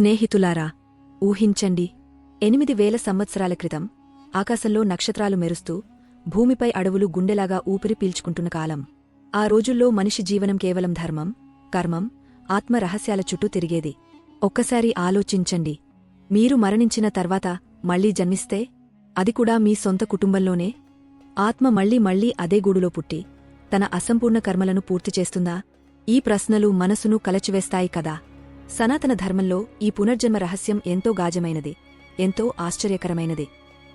స్నేహితులారా ఊహించండి ఎనిమిది వేల సంవత్సరాల క్రితం ఆకాశంలో నక్షత్రాలు మెరుస్తూ భూమిపై అడవులు గుండెలాగా ఊపిరి పీల్చుకుంటున్న కాలం. ఆ రోజుల్లో మనిషి జీవనం కేవలం ధర్మం కర్మం ఆత్మ రహస్యాల చుట్టూ తిరిగేది. ఒక్కసారి ఆలోచించండి మీరు మరణించిన తర్వాత మళ్ళీ జన్మిస్తే అది కూడా మీ సొంత కుటుంబంలోనే? ఆత్మ మళ్ళీ మళ్ళీ అదే గూడులో పుట్టి తన అసంపూర్ణ కర్మలను పూర్తి చేస్తుందా? ఈ ప్రశ్నలు మనసును కలచివేస్తాయి కదా. సనాతన ధర్మంలో ఈ పునర్జన్మ రహస్యం ఎంతో గాజమైనది ఎంతో ఆశ్చర్యకరమైనది.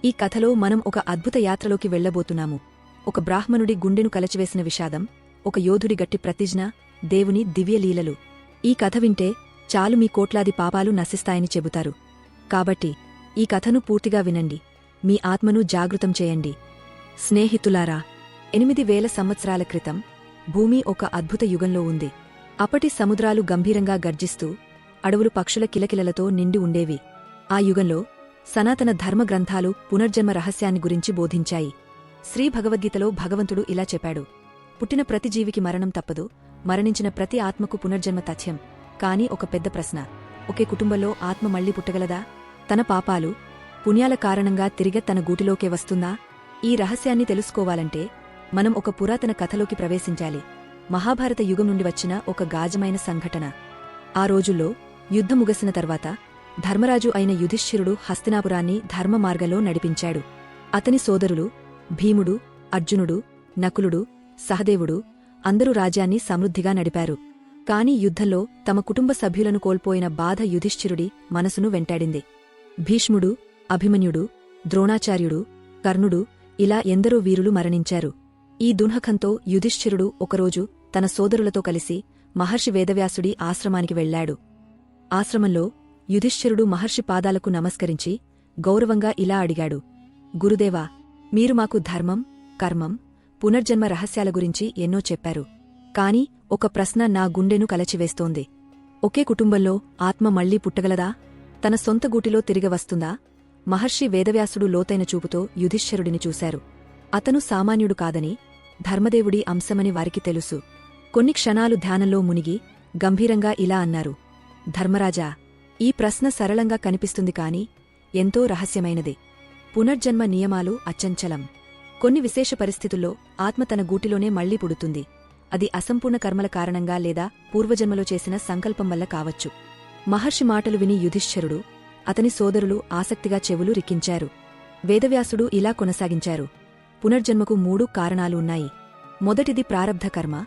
ఈ కథలో మనం ఒక అద్భుత యాత్రలోకి వెళ్ళబోతున్నాము ఒక బ్రాహ్మణుడి గుండెను కలచివేసిన విషాదం ఒక యోధుడి గట్టి ప్రతిజ్ఞ దేవుని దివ్యలీలలు ఈ కథ వింటే చాలు మీ కోట్లాది పాపాలు నశిస్తాయని చెబుతారు. కాబట్టి ఈ కథను పూర్తిగా వినండి. మీ ఆత్మను జాగృతం చేయండి. స్నేహితులారా ఎనిమిది వేల సంవత్సరాల క్రితం భూమి ఒక అద్భుత యుగంలో ఉంది. అప్పటి సముద్రాలు గంభీరంగా గర్జిస్తూ అడవులు పక్షుల కిలకిలలతో నిండి ఉండేవి. ఆ యుగంలో సనాతన ధర్మ గ్రంథాలు పునర్జన్మ రహస్యాన్ని గురించి బోధించాయి. శ్రీ భగవద్గీతలో భగవంతుడు ఇలా చెప్పాడు. పుట్టిన ప్రతి జీవికి మరణం తప్పదు మరణించిన ప్రతి ఆత్మకు పునర్జన్మ తథ్యం. కాని ఒక పెద్ద ప్రశ్న ఒకే కుటుంబంలో ఆత్మ మళ్ళీ పుట్టగలదా? తన పాపాలు పుణ్యాల కారణంగా తిరిగ తన గూటిలోకే వస్తుందా? ఈ రహస్యాన్ని తెలుసుకోవాలంటే మనం ఒక పురాతన కథలోకి ప్రవేశించాలి. మహాభారత యుగం నుండి వచ్చిన ఒక గాజమైన సంఘటన. ఆ రోజుల్లో యుద్ధం ముగసిన తర్వాత ధర్మరాజు అయిన యుధిష్ఠిరుడు హస్తినాపురాన్ని ధర్మ మార్గంలో నడిపించాడు. అతని సోదరులు భీముడు అర్జునుడు నకులుడు సహదేవుడు అందరూ రాజ్యాన్ని సమృద్ధిగా నడిపారు. కాని యుద్ధంలో తమ కుటుంబ సభ్యులను కోల్పోయిన బాధ యుధిష్ఠిరుడి మనసును వెంటాడింది. భీష్ముడు అభిమన్యుడు ద్రోణాచార్యుడు కర్ణుడు ఇలా ఎందరో వీరులు మరణించారు. ఈ దున్హకంతో యుధిష్ఠిరుడు ఒకరోజు తన సోదరులతో కలిసి మహర్షి వేదవ్యాసుడి ఆశ్రమానికి వెళ్ళాడు ఆశ్రమంలో యుధిష్ఠిరుడు మహర్షి పాదాలకు నమస్కరించి గౌరవంగా ఇలా అడిగాడు. గురుదేవా మీరు మాకు ధర్మం కర్మం పునర్జన్మ రహస్యాల గురించి ఎన్నో చెప్పారు. కాని ఒక ప్రశ్న నా గుండెను కలచివేస్తోంది. ఒకే కుటుంబంలో ఆత్మ మళ్ళీ పుట్టగలదా? తన సొంత గూటిలో తిరిగవస్తుందా మహర్షి వేదవ్యాసుడు లోతైన చూపుతో యుధిష్ఠిరుడిని చూశారు. అతను సామాన్యుడు కాదని ధర్మదేవుడి అంశమని వారికి తెలుసు. కొన్ని క్షణాలు ధ్యానంలో మునిగి గంభీరంగా ఇలా అన్నారు. ధర్మరాజా ఈ ప్రశ్న సరళంగా కనిపిస్తుంది కాని ఎంతో రహస్యమైనది. పునర్జన్మ నియమాలు అచంచలం. కొన్ని విశేష పరిస్థితుల్లో ఆత్మ తన గూటిలోనే మళ్ళీ పుడుతుంది. అది అసంపూర్ణ కర్మల కారణంగా లేదా పూర్వజన్మలో చేసిన సంకల్పం వల్ల కావచ్చు. మహర్షి మాటలు విని యుధిష్ఠరుడు అతని సోదరులు ఆసక్తిగా చెవులు రిక్కించారు. వేదవ్యాసుడు ఇలా కొనసాగించారు. పునర్జన్మకు మూడు కారణాలు ఉన్నాయి. మొదటిది ప్రారబ్ధ కర్మ.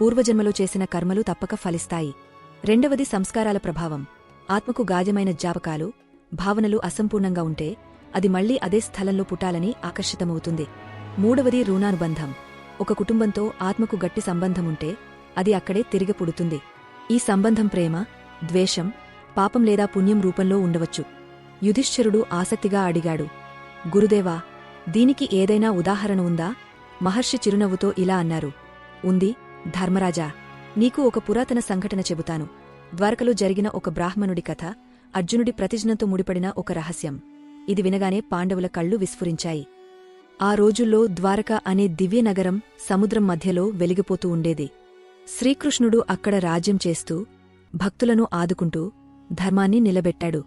పూర్వజన్మలో చేసిన కర్మలు తప్పక ఫలిస్తాయి. రెండవది సంస్కారాల ప్రభావం. ఆత్మకు గాజమైన జాపకాలు భావనలు అసంపూర్ణంగా ఉంటే అది మళ్ళీ అదే స్థలంలో పుట్టాలని ఆకర్షితమవుతుంది. మూడవది రుణానుబంధం. ఒక కుటుంబంతో ఆత్మకు గట్టి సంబంధముంటే అది అక్కడే తిరిగి పుడుతుంది. ఈ సంబంధం ప్రేమ ద్వేషం పాపం లేదా పుణ్యం రూపంలో ఉండవచ్చు. యుధిష్ఠిరుడు ఆసక్తిగా అడిగాడు గురుదేవా దీనికి ఏదైనా ఉదాహరణ ఉందా? మహర్షి చిరునవ్వుతో ఇలా అన్నారు ఉంది ధర్మరాజా నీకు ఒక పురాతన సంఘటన చెబుతాను. ద్వారకలో జరిగిన ఒక బ్రాహ్మణుడి కథ అర్జునుడి ప్రతిజ్ఞతో ముడిపడిన ఒక రహస్యం. ఇది వినగానే పాండవుల కళ్ళు విస్ఫురించాయి. ఆ రోజుల్లో ద్వారక అనే దివ్యనగరం సముద్రం మధ్యలో వెలిగిపోతూ ఉండేది. శ్రీకృష్ణుడు అక్కడ రాజ్యం చేస్తూ భక్తులను ఆదుకుంటూ ధర్మాన్ని నిలబెట్టాడు.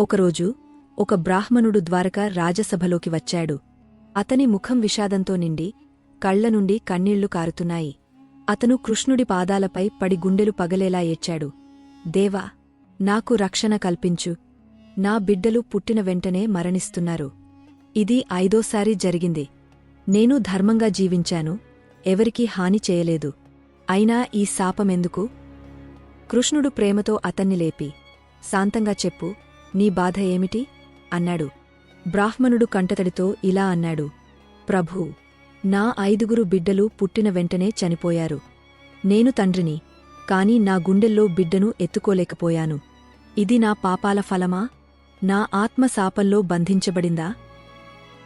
ఒకరోజు ఒక బ్రాహ్మణుడు ద్వారక రాజసభలోకి వచ్చాడు. అతని ముఖం విషాదంతో నిండి కళ్ళ నుండి కన్నీళ్ళు కారుతున్నాయి. అతను కృష్ణుడి పాదాలపై పడి గుండెలు పగలేలా ఏడ్చాడు. దేవా నాకు రక్షణ కల్పించు. నా బిడ్డలు పుట్టిన వెంటనే మరణిస్తున్నారు. ఇది ఐదోసారి జరిగింది. నేను ధర్మంగా జీవించాను. ఎవరికీ హాని చేయలేదు. అయినా ఈ శాపమెందుకు? కృష్ణుడు ప్రేమతో అతన్ని లేపి శాంతంగా చెప్పు నీ బాధ ఏమిటి? అన్నాడు. బ్రాహ్మణుడు కంటతడితో ఇలా అన్నాడు. ప్రభూ నా ఐదుగురు బిడ్డలు పుట్టిన వెంటనే చనిపోయారు. నేను తండ్రిని కాని నా గుండెల్లో బిడ్డను ఎత్తుకోలేకపోయాను. ఇది నా పాపాల ఫలమా? నా ఆత్మ శాపంలో బంధించబడిందా?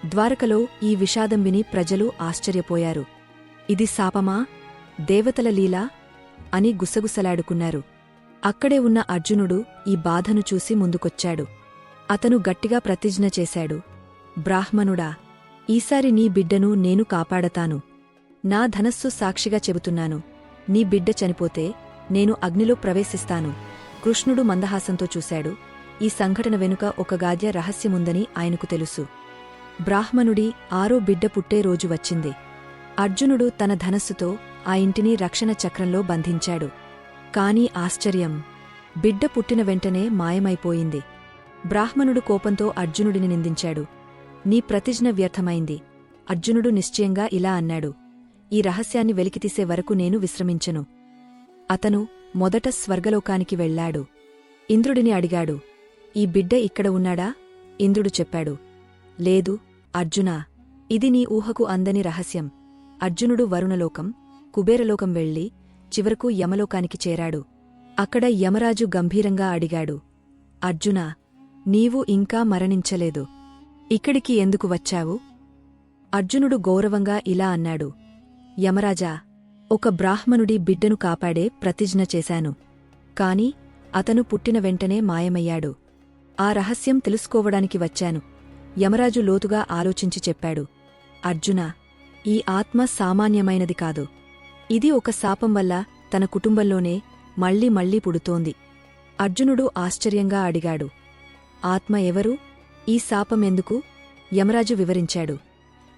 ద్వారకలో ఈ విషాదం విని ప్రజలు ఆశ్చర్యపోయారు. ఇది శాపమా? దేవతల లీలా? అని గుసగుసలాడుకున్నారు. అక్కడే ఉన్న అర్జునుడు ఈ బాధను చూసి ముందుకొచ్చాడు. అతను గట్టిగా ప్రతిజ్ఞ చేశాడు. బ్రాహ్మణుడా ఈసారి నీ బిడ్డను నేను కాపాడతాను. నా ధనస్సు సాక్షిగా చెబుతున్నాను. నీ బిడ్డ చనిపోతే నేను అగ్నిలో ప్రవేశిస్తాను. కృష్ణుడు మందహాసంతో చూశాడు. ఈ సంఘటన వెనుక ఒక గాద్య రహస్యముందని ఆయనకు తెలుసు. బ్రాహ్మణుడి ఆరో బిడ్డ పుట్టే రోజు వచ్చింది. అర్జునుడు తన ధనస్సుతో ఆ ఇంటిని రక్షణ చక్రంలో బంధించాడు. కాని ఆశ్చర్యం. బిడ్డ పుట్టిన వెంటనే మాయమైపోయింది. బ్రాహ్మణుడు కోపంతో అర్జునుడిని నిందించాడు. నీ ప్రతిజ్ఞ వ్యర్థమైంది. అర్జునుడు నిశ్చయంగా ఇలా అన్నాడు. ఈ రహస్యాన్ని వెలికితీసే వరకు నేను విశ్రమించను. అతను మొదట స్వర్గలోకానికి వెళ్ళాడు. ఇంద్రుడిని అడిగాడు. ఈ బిడ్డ ఇక్కడ ఉన్నాడా? ఇంద్రుడు చెప్పాడు. లేదు అర్జునా ఇది నీ ఊహకు అందని రహస్యం. అర్జునుడు వరుణలోకం కుబేరలోకం వెళ్ళి చివరకు యమలోకానికి చేరాడు. అక్కడ యమరాజు గంభీరంగా అడిగాడు. అర్జునా నీవు ఇంకా మరణించలేదు. ఇక్కడికి ఎందుకు వచ్చావు? అర్జునుడు గౌరవంగా ఇలా అన్నాడు. యమరాజా ఒక బ్రాహ్మణుడి బిడ్డను కాపాడే ప్రతిజ్ఞ చేశాను. కాని అతను పుట్టిన వెంటనే మాయమయ్యాడు. ఆ రహస్యం తెలుసుకోవడానికి వచ్చాను. యమరాజు లోతుగా ఆలోచించి చెప్పాడు. అర్జున ఈ ఆత్మ సామాన్యమైనది కాదు. ఇది ఒక శాపం వల్ల తన కుటుంబంలోనే మళ్ళీ మళ్ళీ పుడుతోంది. అర్జునుడు ఆశ్చర్యంగా అడిగాడు. ఆత్మ ఎవరు? ఈ శాపం ఎందుకు యమరాజు వివరించాడు.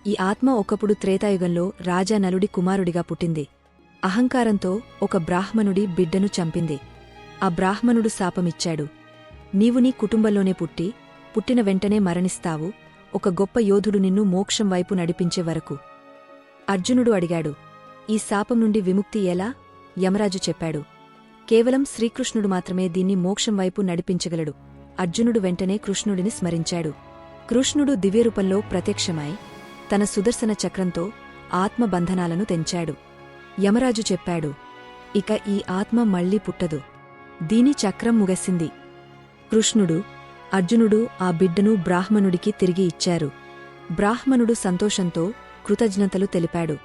ఈ ఆత్మ ఒకప్పుడు త్రేతాయుగంలో రాజా నలుడి కుమారుడిగా పుట్టింది. అహంకారంతో ఒక బ్రాహ్మణుడి బిడ్డను చంపింది. ఆ బ్రాహ్మణుడు శాపమిచ్చాడు. నీవు నీ కుటుంబంలోనే పుట్టి పుట్టిన వెంటనే మరణిస్తావు. ఒక గొప్ప యోధుడు నిన్ను మోక్షం వైపు నడిపించే వరకు. అర్జునుడు అడిగాడు. ఈ శాపం నుండి విముక్తి ఎలా? యమరాజు చెప్పాడు. కేవలం శ్రీకృష్ణుడు మాత్రమే దీన్ని మోక్షం వైపు నడిపించగలడు. అర్జునుడు వెంటనే కృష్ణుడిని స్మరించాడు. కృష్ణుడు దివ్యరూపంలో ప్రత్యక్షమై తన సుదర్శన చక్రంతో ఆత్మబంధనాలను తెంచాడు. యమరాజు చెప్పాడు ఇక ఈ ఆత్మ మళ్ళీ పుట్టదు. దీని చక్రం ముగసింది. కృష్ణుడు అర్జునుడు ఆ బిడ్డను బ్రాహ్మణుడికి తిరిగి ఇచ్చారు. బ్రాహ్మణుడు సంతోషంతో కృతజ్ఞతలు తెలిపాడు.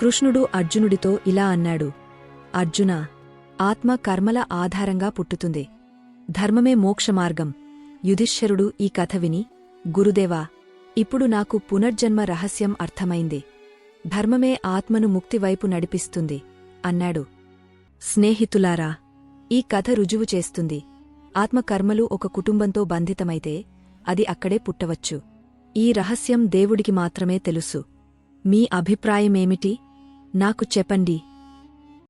కృష్ణుడు అర్జునుడితో ఇలా అన్నాడు అర్జునా ఆత్మ కర్మల ఆధారంగా పుట్టుతుంది. ధర్మమే మోక్షమార్గం. యుధిష్ఠరుడు ఈ కథ విని గురుదేవా ఇప్పుడు నాకు పునర్జన్మ రహస్యం అర్థమైంది. ధర్మమే ఆత్మను ముక్తివైపు నడిపిస్తుంది అన్నాడు. స్నేహితులారా ఈ కథ రుజువు చేస్తుంది. ఆత్మకర్మలు ఒక కుటుంబంతో బంధితమైతే అది అక్కడే పుట్టవచ్చు. ఈ రహస్యం దేవుడికి మాత్రమే తెలుసు. మీ అభిప్రాయమేమిటి? నాకు చెప్పండి.